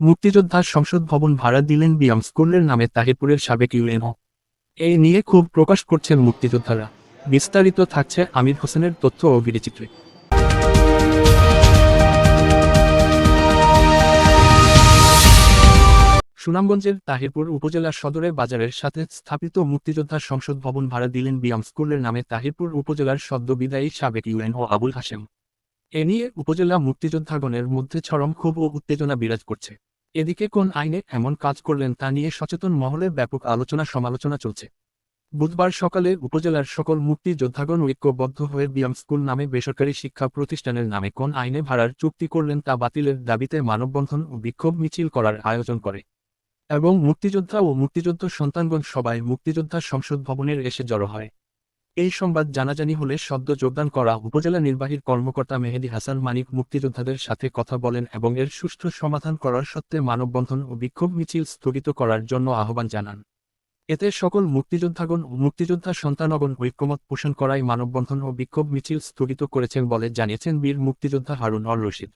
মুক্তিযোদ্ধা সংসদ ভবন ভাড়া দিলেন বিয়াম স্কুলের নামে তাহিরপুরের সাবেক ইউএনও। এই নিয়ে খুব প্রকাশ করছেন মুক্তিযোদ্ধারা। বিস্তারিত থাকছে আমির হোসেনের তথ্য ও বিচিত্রে সুনামগঞ্জের তাহিরপুর উপজেলার সদরের বাজারের সাথে স্থাপিত মুক্তিযোদ্ধা সংসদ ভবন ভাড়া দিলেন বিয়াম স্কুলের নামে তাহিরপুর উপজেলার সদ্য বিদায়ী সাবেক ইউএনও আবুল হাসেম এ নিয়ে উপজেলা মুক্তিযোদ্ধাগণের মধ্যে চরম ক্ষোভ ও উত্তেজনা বিরাজ করছে। এদিকে কোন আইনে এমন কাজ করলেন তা নিয়ে সচেতন মহলে ব্যাপক আলোচনা সমালোচনা চলছে। বুধবার সকালে উপজেলার সকল মুক্তি যোদ্ধাগণ ঐক্যবদ্ধ হয়ে বিয়াম স্কুল নামে বেসরকারি শিক্ষা প্রতিষ্ঠানের নামে কোন আইনে ভাড়ার চুক্তি করলেন তা বাতিলের দাবিতে মানববন্ধন ও বিক্ষোভ মিছিল করার আয়োজন করে। এবং মুক্তিযোদ্ধা ও মুক্তিযুদ্ধ সন্তানগণ সবাই মুক্তিযোদ্ধা সংসদ ভবনের এসে জড়ো হয়। এই সংবাদ জানাজানি হলে সদ্য যোগদান করা উপজেলা নির্বাহীর কর্মকর্তা মেহেদি হাসান মানিক মুক্তিযোদ্ধাদের সাথে কথা বলেন এবং এর সুষ্ঠু সমাধান করার সত্ত্বে মানববন্ধন ও বিক্ষোভ মিছিল স্থগিত করার জন্য আহ্বান জানান। এতে সকল মুক্তিযোদ্ধাগণ ও মুক্তিযোদ্ধা সন্তানগণ ঐক্যমত পোষণ করায় মানববন্ধন ও বিক্ষোভ মিছিল স্থগিত করেছেন বলে জানিয়েছেন বীর মুক্তিযোদ্ধা হারুন অর রশিদ।